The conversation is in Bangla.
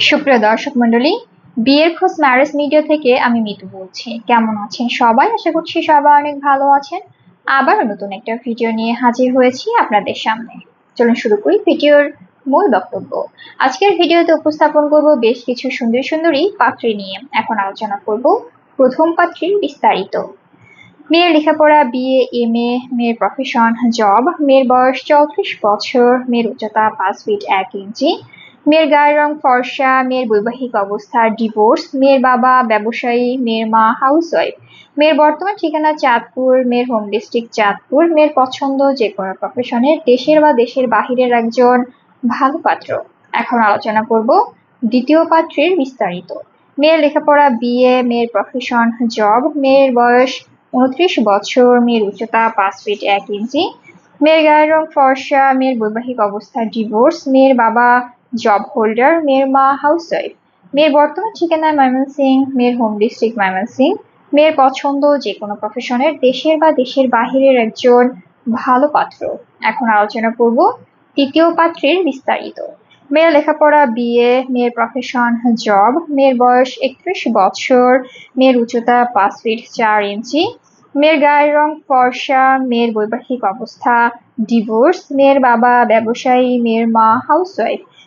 সুপ্রিয় দর্শক মন্ডলী বিয়ের খোঁজ ম্যারেজ মিডিয়া থেকে আমি মিতু বলছি। কেমন আছেন সবাই? আশা করছি সবাই অনেক ভালো আছেন। আবার নতুন একটা ভিডিও নিয়ে হাজির হয়েছি আপনাদের সামনে। চলুন শুরু করি ভিডিওর মূল বক্তব্য। আজকের ভিডিওতে উপস্থাপন করব বেশ কিছু সুন্দর সুন্দরী পাত্রী নিয়ে। এখন আলোচনা করব প্রথম পাত্রীর বিস্তারিত। মেয়ের লেখাপড়া বিএ এম এ মেয়ের প্রফেশন জব মেয়ের বয়স চৌত্রিশ বছর, মেয়ের উচ্চতা পাঁচ ফিট এক ইঞ্চি মেয়ের গায়ের রং ফর্সা, মেয়ের বৈবাহিক অবস্থা ডিভোর্স মেয়ের বাবা ব্যবসায়ী, মেয়ের মা হাউসওয়াইফ মেয়ের বর্তমান ঠিকানা চাঁদপুর, মেয়ের হোম ডিস্ট্রিক্ট চাঁদপুর, মেয়ের পছন্দ যে কোনো প্রফেশনের দেশের বা দেশের বাহিরের একজন ভালো পাত্র। এখন আলোচনা করব দ্বিতীয় পাত্রের বিস্তারিত। মেয়ের লেখাপড়া, বিএ, মেয়ের প্রফেশন জব মেয়ের বয়স উনত্রিশ বছর, মেয়ের উচ্চতা পাঁচ ফিট এক ইঞ্চি মেয়ের গায়ের রং ফর্সা, মেয়ের বৈবাহিক অবস্থা ডিভোর্স মেয়ের বাবা জব হোল্ডার মেয়ের মা হাউসওয়াইফ মেয়ের বর্তমান ঠিকানা ময়মনসিং মেয়ের হোম ডিস্ট্রিক্ট ময়মনসিং। মেয়ের পছন্দ যে কোনো প্রফেশনের দেশের বা দেশের বাহিরের একজন ভালো পাত্র। এখন আলোচনা করব তৃতীয় পাত্রের বিস্তারিত। মেয়ের লেখাপড়া বিয়ে মেয়ের প্রফেশন জব মেয়ের বয়স একত্রিশ বছর মেয়ের উচ্চতা পাঁচ ফিট চার ইঞ্চি মেয়ের গায়ের রং ফর্সা মেয়ের বৈবাহিক অবস্থা ডিভোর্স মেয়ের বাবা ব্যবসায়ী মেয়ের মা হাউসওয়াইফ